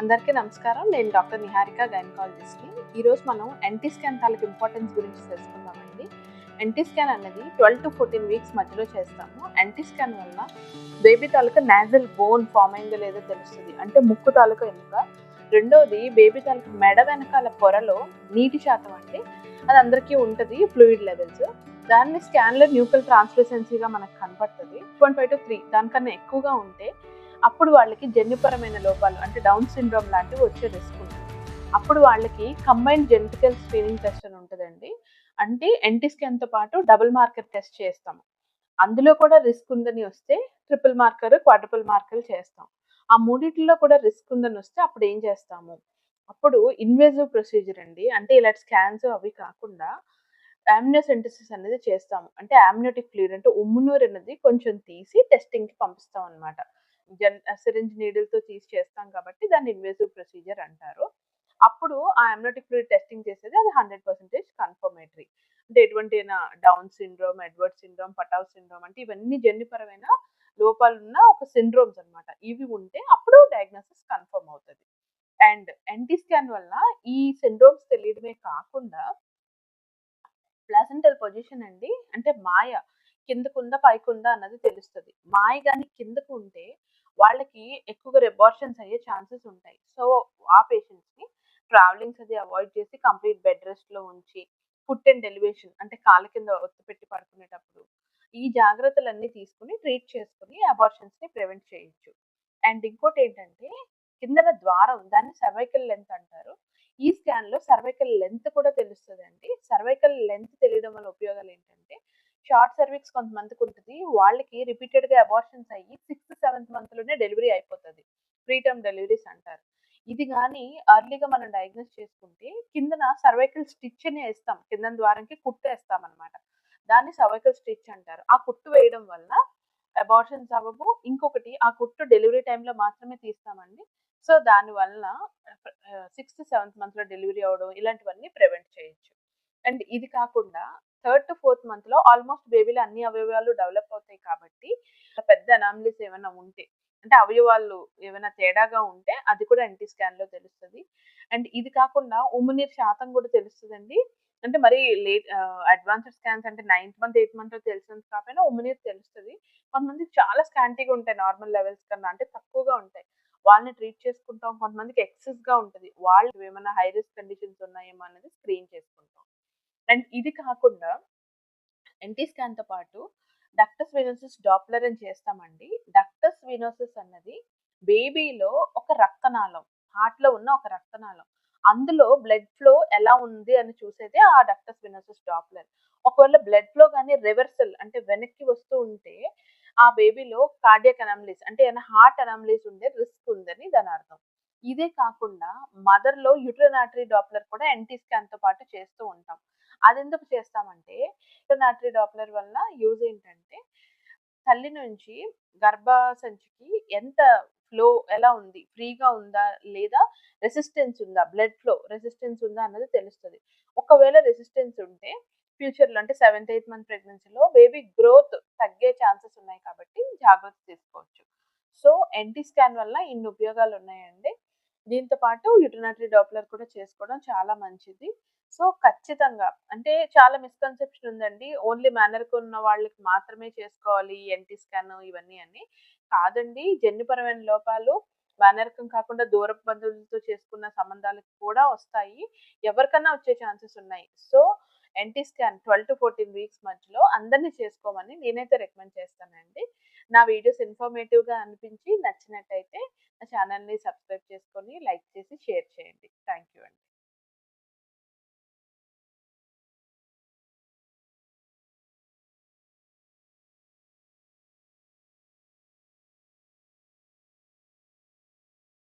అందరికీ నమస్కారం. నేను డాక్టర్ నిహారిక గైనకాలజిస్ట్ని. ఈరోజు మనం ఎన్టీ స్కాన్ తాలూకు ఇంపార్టెన్స్ గురించి తెలుసుకుందామండి. ఎన్టీ స్కాన్ అనేది ట్వెల్వ్ టు ఫోర్టీన్ వీక్స్ మధ్యలో చేస్తాము. ఎన్టీ స్కాన్ వల్ల బేబీ తాలూకా నాజల్ బోన్ ఫామ్ అయిందో లేదో తెలుస్తుంది. అంటే ముక్కు తాలూకా ఎముక రెండోది బేబీ తాలూకా మెడ వెనకాల పొరలో నీటి శాతం అండి. అది అందరికీ ఉంటుంది ఫ్లూయిడ్ లెవెల్స్. దాన్ని స్కాన్లో న్యూకల్ ట్రాన్స్పరెన్సీగా మనకు కనపడుతుంది. వన్ ఫైవ్ టు త్రీ దానికన్నా ఎక్కువగా ఉంటే అప్పుడు వాళ్ళకి జన్యుపరమైన లోపాలు అంటే డౌన్ సిండ్రోమ్ లాంటివి వచ్చే రిస్క్ ఉంటుంది. అప్పుడు వాళ్ళకి కంబైన్డ్ జెనెటికల్ స్క్రీనింగ్ టెస్ట్ అని ఉంటుందండి. అంటే ఎన్టీ స్కాన్తో పాటు డబుల్ మార్కర్ టెస్ట్ చేస్తాము అందులో కూడా రిస్క్ ఉందని వస్తే ట్రిపుల్ మార్కర్ క్వాడ్రపుల్ మార్కర్ చేస్తాం. ఆ మూడింటిలో కూడా రిస్క్ ఉందని వస్తే అప్పుడు ఏం చేస్తాము? అప్పుడు ఇన్వేజివ్ ప్రొసీజర్ అండి. అంటే ఇలాంటి స్కాన్స్ అవి కాకుండా యామ్నియోసెంటసిస్ అనేది చేస్తాము. అంటే యామ్నియోటిక్ ఫ్లూయిడ్ అంటే ఉమ్మునూరు అనేది కొంచెం తీసి టెస్టింగ్కి పంపిస్తాం అనమాట జన్ సిరింజ్ నీడిల్తో తీసి చేస్తాం కాబట్టి దాన్ని ఇన్వేసివ్ ప్రొసీజర్ అంటారు. అప్పుడు ఆ అమ్నోటిక్ ఫ్లూయిడ్ టెస్టింగ్ చేసేది అది హండ్రెడ్ పర్సెంటేజ్ కన్ఫర్మేటరీ. అంటే ఎటువంటి down syndrome Edward syndrome Patau syndrome అంటే ఇవన్నీ జన్యుపరమైన లోపాలు ఉన్న ఒక సిండ్రోమ్స్ అనమాట ఇవి ఉంటే అప్పుడు డయాగ్నోసిస్ కన్ఫర్మ్ అవుతుంది. అండ్ ఎన్టీ స్కాన్ వల్ల ఈ సిండ్రోమ్స్ తెలియడమే కాకుండా ప్లాసెంటల్ పొజిషన్ అండి అంటే మాయ కిందకుందా పైకుందా అన్నది తెలుస్తుంది. మాయ కానీ కిందకు ఉంటే వాళ్ళకి ఎక్కువగా రెబార్షన్స్ అయ్యే ఛాన్సెస్ ఉంటాయి. సో ఆ పేషెంట్స్ని ట్రావెలింగ్స్ అది అవాయిడ్ చేసి కంప్లీట్ బెడ్ రెస్ట్లో ఉంచి ఫుట్ అండ్ డెలివేషన్ అంటే కాళ్ళ కింద ఒత్తి పెట్టి పడుకునేటప్పుడు ఈ జాగ్రత్తలన్నీ తీసుకుని ట్రీట్ చేసుకుని అబార్షన్స్ని ప్రివెంట్ చేయొచ్చు. అండ్ ఇంకోటి ఏంటంటే కిందన ద్వారం దాన్ని సర్వైకల్ లెంత్ అంటారు. ఈ స్కాన్లో సర్వైకల్ లెంత్ కూడా తెలుస్తుంది అండి సర్వైకల్ లెంత్ తెలియడం వల్ల ఉపయోగాలు ఏంటంటే షార్ట్ సర్వీక్స్ కొంతమందికి ఉంటుంది. వాళ్ళకి రిపీటెడ్గా అబార్షన్స్ అయ్యి సిక్స్త్ సెవెంత్ మంత్లోనే డెలివరీ అయిపోతుంది. ప్రీటర్మ్ డెలివరీస్ అంటారు. ఇది కానీ అర్లీగా మనం డయాగ్నోస్ చేసుకుంటే కిందన సర్వైకల్ స్టిచ్ అని వేస్తాం. కింద ద్వారంకి కుట్టు వేస్తాం అనమాట దాన్ని సర్వైకల్ స్టిచ్ అంటారు. ఆ కుట్టు వేయడం వల్ల అబార్షన్స్ అవ్వవు. ఇంకొకటి ఆ కుట్టు డెలివరీ టైంలో మాత్రమే తీస్తామండి. సో దానివల్ల సిక్స్త్ సెవెంత్ మంత్లో డెలివరీ అవ్వడం ఇలాంటివన్నీ ప్రివెంట్ చేయొచ్చు. అండ్ ఇది కాకుండా థర్డ్ టు ఫోర్త్ మంత్లో ఆల్మోస్ట్ బేబీలో అన్ని అవయవాలు డెవలప్ అవుతాయి కాబట్టి పెద్ద అనామిలీస్ ఏమైనా ఉంటే అంటే అవయవాలు ఏమైనా తేడాగా ఉంటే అది కూడా ఎన్టీ స్కాన్లో తెలుస్తుంది. అండ్ ఇది కాకుండా ఉమ్మనీరు శాతం కూడా తెలుస్తుందండి. అంటే మరి లేట్ అడ్వాన్స్డ్ స్కాన్స్ అంటే నైన్త్ మంత్ ఎయిత్ మంత్ తెలిసినంత కాకపోయినా ఉమ్మనీరు తెలుస్తుంది. కొంతమందికి చాలా స్కాంటీగా ఉంటాయి నార్మల్ లెవెల్స్ కన్నా అంటే తక్కువగా ఉంటాయి. వాళ్ళని ట్రీట్ చేసుకుంటాం కొంతమందికి ఎక్సెస్గా ఉంటుంది. వాళ్ళు ఏమైనా హై రిస్క్ కండిషన్స్ ఉన్నాయేమో అనేది స్క్రీన్ చేసుకుంటాం అండ్ ఇది కాకుండా ఎన్టీ స్కాన్తో పాటు డక్టస్ వినోసిస్ డాప్లర్ అని చేస్తామండి. డక్టస్ వినోసిస్ అన్నది బేబీలో ఒక రక్తనాళం హార్ట్లో ఉన్న ఒక రక్తనాళం. అందులో బ్లడ్ ఫ్లో ఎలా ఉంది అని చూసేదే ఆ డక్టస్ వినోసిస్ డాప్లర్. ఒకవేళ బ్లడ్ ఫ్లో కానీ రివర్సల్ అంటే వెనక్కి వస్తూ ఉంటే ఆ బేబీలో కార్డియక్ అనామలీస్ అంటే ఏమైనా హార్ట్ అనామలీస్ ఉండే రిస్క్ ఉందని దాని అర్థం. ఇదే కాకుండా మదర్లో యూట్రనాటరీ డాప్లర్ కూడా ఎన్టీ స్కాన్తో పాటు చేస్తూ ఉంటాం. అది ఎందుకు చేస్తామంటే నాట్రీ డాప్లర్ వల్ల యూజ్ ఏంటంటే తల్లి నుంచి గర్భసంచికి ఎంత ఫ్లో ఎలా ఉంది ఫ్రీగా ఉందా లేదా రెసిస్టెన్స్ ఉందా బ్లడ్ ఫ్లో రెసిస్టెన్స్ ఉందా అన్నది తెలుస్తుంది. ఒకవేళ రెసిస్టెన్స్ ఉంటే ఫ్యూచర్లో అంటే సెవెంత్ ఎయిత్ మంత్ ప్రెగ్నెన్సీలో బేబీ గ్రోత్ తగ్గే ఛాన్సెస్ ఉన్నాయి కాబట్టి జాగ్రత్త తీసుకోవచ్చు. సో ఎన్టీ స్కాన్ వల్ల ఇన్ని ఉపయోగాలు ఉన్నాయండి దీంతో పాటు యూటినటరీ డాప్లర్ కూడా చేసుకోవడం చాలా మంచిది. సో ఖచ్చితంగా. అంటే చాలా మిస్కన్సెప్షన్ ఉందండి. ఓన్లీ మేనర్కు ఉన్న వాళ్ళకి మాత్రమే చేసుకోవాలి ఎన్టీ స్కాన్ ఇవన్నీ అని. కాదండి జన్యుపరమైన లోపాలు మేనర్కం కాకుండా దూర బంధువులతో చేసుకున్న సంబంధాలకు కూడా వస్తాయి. ఎవరికన్నా వచ్చే ఛాన్సెస్ ఉన్నాయి. So NT scan twelve to fourteen weeks మధ్యలో అందరినీ చేసుకోమని నేనైతే రికమెండ్ చేస్తానండి. నా వీడియోస్ ఇన్ఫర్మేటివ్గా అనిపించి నచ్చినట్టయితే ఛానల్ని సబ్స్క్రైబ్ చేసుకొని లైక్ చేసి షేర్ చేయండి. థ్యాంక్ యూ అండి.